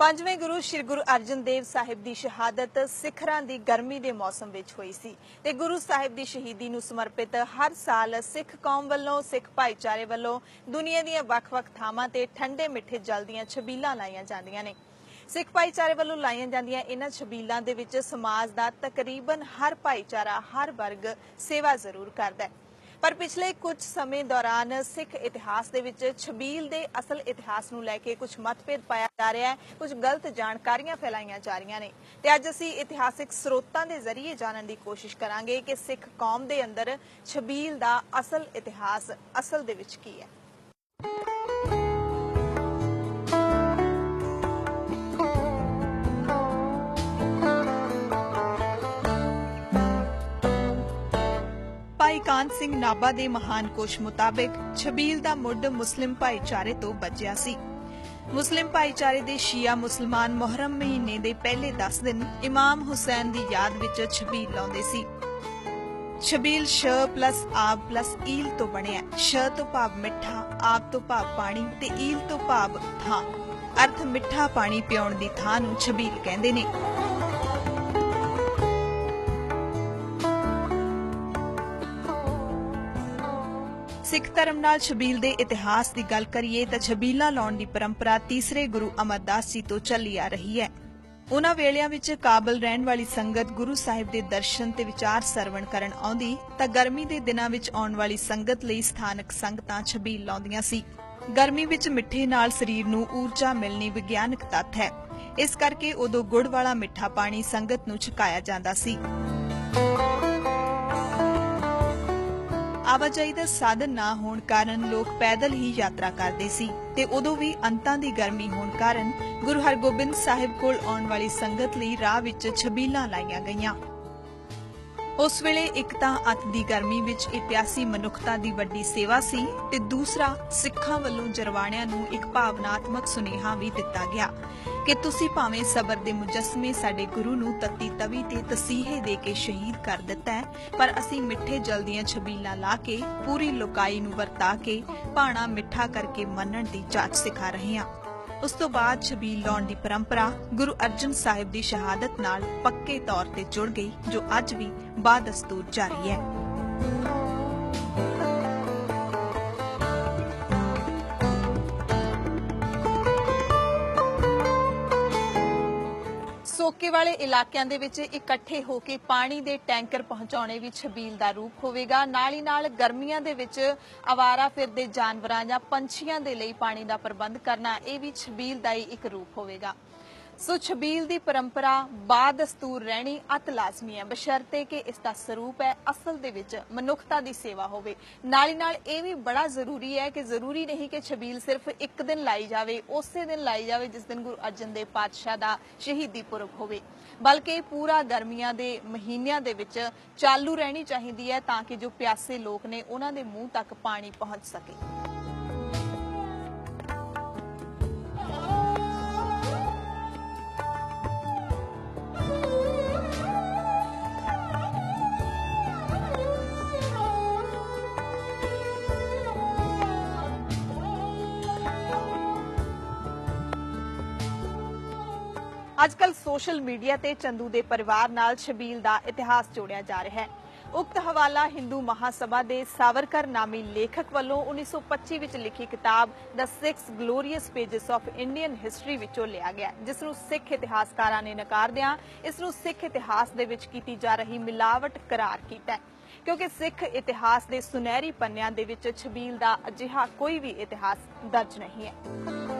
ਪੰਜਵੇਂ ਗੁਰੂ ਸ੍ਰੀ ਗੁਰੂ ਅਰਜਨ ਦੇਵ ਸਾਹਿਬ ਦੀ ਸ਼ਹਾਦਤ ਸਿੱਖਰਾਂ ਦੀ ਗਰਮੀ ਦੇ ਮੌਸਮ ਵਿੱਚ ਹੋਈ ਸੀ ਤੇ ਗੁਰੂ ਸਾਹਿਬ ਦੀ ਸ਼ਹੀਦੀ ਨੂੰ ਸਮਰਪਿਤ ਹਰ ਸਾਲ ਸਿੱਖ ਕੌਮ ਵੱਲੋਂ, ਸਿੱਖ ਭਾਈਚਾਰੇ ਵੱਲੋਂ ਦੁਨੀਆ ਦੀਆਂ ਵੱਖ-ਵੱਖ ਥਾਵਾਂ ਤੇ ਠੰਡੇ ਮਿੱਠੇ ਜਲ ਦੀਆਂ ਛਬੀਲਾਂ ਲਾਈਆਂ ਜਾਂਦੀਆਂ ਨੇ। ਸਿੱਖ ਭਾਈਚਾਰੇ ਵੱਲੋਂ ਲਾਈਆਂ ਜਾਂਦੀਆਂ ਇਹਨਾਂ ਛਬੀਲਾਂ ਦੇ ਵਿੱਚ ਸਮਾਜ ਦਾ ਤਕਰੀਬਨ ਹਰ ਭਾਈਚਾਰਾ, ਹਰ ਵਰਗ ਸੇਵਾ ਜ਼ਰੂਰ ਕਰਦਾ ਹੈ। ਪਰ ਪਿਛਲੇ ਕੁਝ ਸਮੇਂ ਦੌਰਾਨ ਸਿੱਖ ਇਤਿਹਾਸ ਦੇ ਵਿੱਚ ਛਬੀਲ ਦੇ ਅਸਲ ਇਤਿਹਾਸ ਨੂੰ ਲੈ ਕੇ ਕੁਝ ਮਤਭੇਦ ਪਾਇਆ ਜਾ ਰਿਹਾ ਹੈ, ਕੁਝ ਗਲਤ ਜਾਣਕਾਰੀਆਂ ਫੈਲਾਈਆਂ ਜਾ ਰਹੀਆਂ ਨੇ। ਤੇ ਅੱਜ ਅਸੀਂ ਇਤਿਹਾਸਿਕ ਸਰੋਤਾਂ ਦੇ ਜ਼ਰੀਏ ਜਾਣਨ ਦੀ ਕੋਸ਼ਿਸ਼ ਕਰਾਂਗੇ ਕਿ ਸਿੱਖ ਕੌਮ ਦੇ ਅੰਦਰ ਛਬੀਲ ਦਾ ਅਸਲ ਇਤਿਹਾਸ ਅਸਲ ਦੇ ਵਿੱਚ ਕੀ ਹੈ। ਭਾਈ ਸਿੰਘ ਨਾਭਾ ਦੇ ਮਹਾਨ ਕੋਸ਼ ਮੁਤਾਬਕ ਛਬੀਲ ਦਾ ਮੁੱਢ ਮੁਸਲਿਮ ਭਾਈਚਾਰੇ ਤੋਂ ਬੱਜਿਆ ਸੀ। ਮੁਸਲਿਮ ਭਾਈਚਾਰੇ ਦੇ ਸ਼ੀਆ ਮੁਸਲਮਾਨ ਮੁਹਰਮ ਮਹੀਨੇ ਦੇ ਪਹਿਲੇ 10 ਦਿਨ ਇਮਾਮ ਹੁਸੈਨ ਦੀ ਯਾਦ ਵਿੱਚ ਛਬੀਲ ਲਾਉਂਦੇ ਸੀ। ਛਬੀਲ ਸ਼ ਪਲੱਸ ਆਬ ਪਲੱਸ ਈਲ ਤੋਂ ਬਣਿਆ। ਸ਼ ਤੋਂ ਭਾਵ ਮਿੱਠਾ ਆਬ ਤੋਂ ਭਾਵ ਪਾਣੀ ਤੇ ਈਲ ਤੋਂ ਭਾਵ ਥਾਂ। ਅਰਥ ਮਿੱਠਾ ਪਾਣੀ ਪਿਉਣ ਦੀ ਥਾਂ ਨੂੰ ਛਬੀਲ ਕਹਿੰਦੇ ਨੇ। ਸਿੱਖ ਧਰਮ ਨਾਲ ਛਬੀਲ ਦੇ ਇਤਿਹਾਸ ਦੀ ਗੱਲ ਕਰੀਏ ਤਾਂ ਛਬੀਲਾਂ ਲਾਉਣ ਦੀ ਪਰੰਪਰਾ ਤੀਸਰੇ ਗੁਰੂ ਅਮਰਦਾਸ ਜੀ ਤੋਂ ਚੱਲੀ ਆ ਰਹੀ ਹੈ। ਉਹਨਾਂ ਵੇਲਿਆਂ ਵਿੱਚ ਕਾਬਲ ਰਹਿਣ ਵਾਲੀ ਸੰਗਤ ਗੁਰੂ ਸਾਹਿਬ ਦੇ ਦਰਸ਼ਨ ਤੇ ਵਿਚਾਰ ਸਰਵਣ ਕਰਨ ਆਉਂਦੀ ਤਾਂ ਗਰਮੀ ਦੇ ਦਿਨਾਂ ਵਿੱਚ ਆਉਣ ਵਾਲੀ ਸੰਗਤ ਲਈ ਸਥਾਨਕ ਸੰਗਤਾਂ ਛਬੀਲ ਲਾਉਂਦੀਆਂ ਸੀ। ਗਰਮੀ ਵਿੱਚ ਮਿੱਠੇ ਨਾਲ ਸਰੀਰ ਨੂੰ ਊਰਜਾ ਮਿਲਣੀ ਵਿਗਿਆਨਕ ਤੱਥ ਹੈ। ਇਸ ਕਰਕੇ ਉਦੋਂ ਗੁੜ ਵਾਲਾ ਮਿੱਠਾ ਪਾਣੀ ਸੰਗਤ ਨੂੰ ਛਕਾਇਆ ਜਾਂਦਾ ਸੀ। ਆਵਾਜਾਈ ਦਾ ਸਾਧਨ ਨਾ ਹੋਣ ਕਾਰਨ ਲੋਕ ਪੈਦਲ ਹੀ ਯਾਤਰਾ ਕਰਦੇ ਸੀ ਤੇ ਉਦੋਂ ਵੀ ਅੰਤਾਂ ਦੀ ਗਰਮੀ ਹੋਣ ਕਾਰਨ ਗੁਰੂ ਹਰਗੋਬਿੰਦ ਸਾਹਿਬ ਕੋਲ ਆਉਣ ਵਾਲੀ ਸੰਗਤ ਲਈ ਰਾਹ ਵਿੱਚ ਛਬੀਲਾਂ ਲਾਈਆਂ ਗਈਆਂ। ਉਸ ਵੇਲੇ ਇੱਕ ਤਾਂ ਅੱਤ ਦੀ ਗਰਮੀ ਵਿੱਚ ਇਹ ਪਿਆਸੀ ਮਨੁੱਖਤਾ ਦੀ ਵੱਡੀ ਸੇਵਾ ਸੀ ਤੇ ਦੂਸਰਾ ਸਿੱਖਾਂ ਵੱਲੋਂ ਜਰਵਾਣਿਆਂ ਨੂੰ ਇੱਕ ਭਾਵਨਾਤਮਕ ਸੁਨੇਹਾ ਵੀ ਦਿੱਤਾ ਗਿਆ ਕਿ ਤੁਸੀਂ ਭਾਵੇਂ ਸਬਰ ਦੇ ਮੁਜਸਮੇ ਸਾਡੇ ਗੁਰੂ ਨੂੰ ਤੱਤੀ ਤਵੀ ਤੇ ਤਸੀਹੇ ਦੇ ਕੇ ਸ਼ਹੀਦ ਕਰ ਦਿੱਤਾ ਹੈ, ਪਰ ਅਸੀਂ ਮਿੱਠੇ ਜਲ ਦੀਆਂ ਛਬੀਲਾਂ ਲਾ ਕੇ, ਪੂਰੀ ਲੋਕਾਈ ਨੂੰ ਵਰਤਾ ਕੇ, ਭਾਣਾ ਮਿੱਠਾ ਕਰਕੇ ਮੰਨਣ ਦੀ ਜਾਚ ਸਿਖਾ ਰਹੇ ਹਾਂ। ਉਸ ਤੋਂ ਬਾਅਦ ਛਬੀਲ ਲਾਉਣ ਦੀ ਪਰੰਪਰਾ ਗੁਰੂ ਅਰਜਨ ਸਾਹਿਬ ਦੀ ਸ਼ਹਾਦਤ ਨਾਲ ਪੱਕੇ ਤੌਰ ਤੇ ਜੁੜ ਗਈ, ਜੋ ਅੱਜ ਵੀ ਬਾਦਸਤੂਰ ਜਾਰੀ ਹੈ। ਸੋਕੇ ਵਾਲੇ ਇਲਾਕਿਆਂ ਦੇ ਵਿੱਚ ਇਕੱਠੇ ਹੋ ਕੇ ਪਾਣੀ ਦੇ ਟੈਂਕਰ ਪਹੁੰਚਾਉਣੇ ਵੀ ਛਬੀਲ ਦਾ ਰੂਪ ਹੋਵੇਗਾ। ਨਾਲ ਹੀ ਨਾਲ ਗਰਮੀਆਂ ਦੇ ਵਿੱਚ ਆਵਾਰਾ ਫਿਰਦੇ ਜਾਨਵਰਾਂ ਜਾਂ ਪੰਛੀਆਂ ਦੇ ਲਈ ਪਾਣੀ ਦਾ ਪ੍ਰਬੰਧ ਕਰਨਾ ਇਹ ਵੀ ਛਬੀਲ ਦਾ ਹੀ ਇੱਕ ਰੂਪ ਹੋਵੇਗਾ। ਸੋ ਛਬੀਲ ਦੀ ਪਰੰਪਰਾ ਬਾਦਸਤੂਰ ਰਹਿਣੀ ਅਤ ਲਾਜ਼ਮੀ ਹੈ, ਬਸ਼ਰਤੇ ਕਿ ਇਸ ਦਾ ਸਰੂਪ ਹੈ, ਅਸਲ ਦੇ ਵਿੱਚ ਮਨੁੱਖਤਾ ਦੀ ਸੇਵਾ ਹੋਵੇ। ਨਾਲ ਹੀ ਨਾਲ ਇਹ ਵੀ ਬੜਾ ਜ਼ਰੂਰੀ ਹੈ ਕਿ ਜ਼ਰੂਰੀ ਨਹੀਂ ਕਿ ਛਬੀਲ ਸਿਰਫ ਇੱਕ ਦਿਨ ਲਾਈ ਜਾਵੇ, ਉਸੇ ਦਿਨ ਲਾਈ ਜਾਵੇ ਜਿਸ ਦਿਨ ਗੁਰੂ ਅਰਜਨ ਦੇਵ ਪਾਤਸ਼ਾਹ ਦਾ ਸ਼ਹੀਦੀ ਪੁਰਬ ਹੋਵੇ। ਬਲਕਿ ਪੂਰਾ ਗਰਮੀਆਂ ਦੇ ਮਹੀਨਿਆਂ ਦੇ ਵਿੱਚ ਚਾਲੂ ਰਹਿਣੀ ਚਾਹੀਦੀ ਹੈ ਤਾਂ ਕਿ ਜੋ ਪਿਆਸੇ ਲੋਕ ਨੇ, ਉਹਨਾਂ ਦੇ ਮੂੰਹ ਤੱਕ ਪਾਣੀ ਪਹੁੰਚ ਸਕੇ। ਅੱਜਕੱਲ ਸੋਸ਼ਲ ਮੀਡੀਆ ਤੇ ਚੰਦੂ ਦੇ ਪਰਿਵਾਰ ਨਾਲ ਛਬੀਲ ਦਾ ਇਤਿਹਾਸ ਜੋੜਿਆ ਜਾ ਰਿਹਾ ਹੈ। ਉਕਤ ਹਵਾਲਾ ਹਿੰਦੂ ਮਹਾਸਭਾ ਦੇ ਸਾਵਰਕਰ ਨਾਮੀ ਲੇਖਕ ਵੱਲੋਂ 1925 ਵਿੱਚ ਲਿਖੀ ਕਿਤਾਬ the 6 glorious pages of Indian history ਵਿੱਚੋਂ ਲਿਆ ਗਿਆ ਜਿਸ ਨੂੰ ਸਿੱਖ ਇਤਿਹਾਸਕਾਰਾਂ ਨੇ ਨਕਾਰਦਿਆਂ ਇਸ ਨੂੰ ਸਿੱਖ ਇਤਿਹਾਸ ਦੇ ਵਿੱਚ ਕੀਤੀ ਜਾ ਰਹੀ ਮਿਲਾਵਟ ਕਰਾਰ ਕੀਤਾ ਹੈ। ਕਿਉਂਕਿ ਸਿੱਖ ਇਤਿਹਾਸ ਦੇ ਸੁਨਹਿਰੀ ਪੰਨਿਆਂ ਦੇ ਵਿੱਚ ਛਬੀਲ ਦਾ ਅਜਿਹਾ ਕੋਈ ਵੀ ਇਤਿਹਾਸ ਦਰਜ ਨਹੀਂ ਹੈ।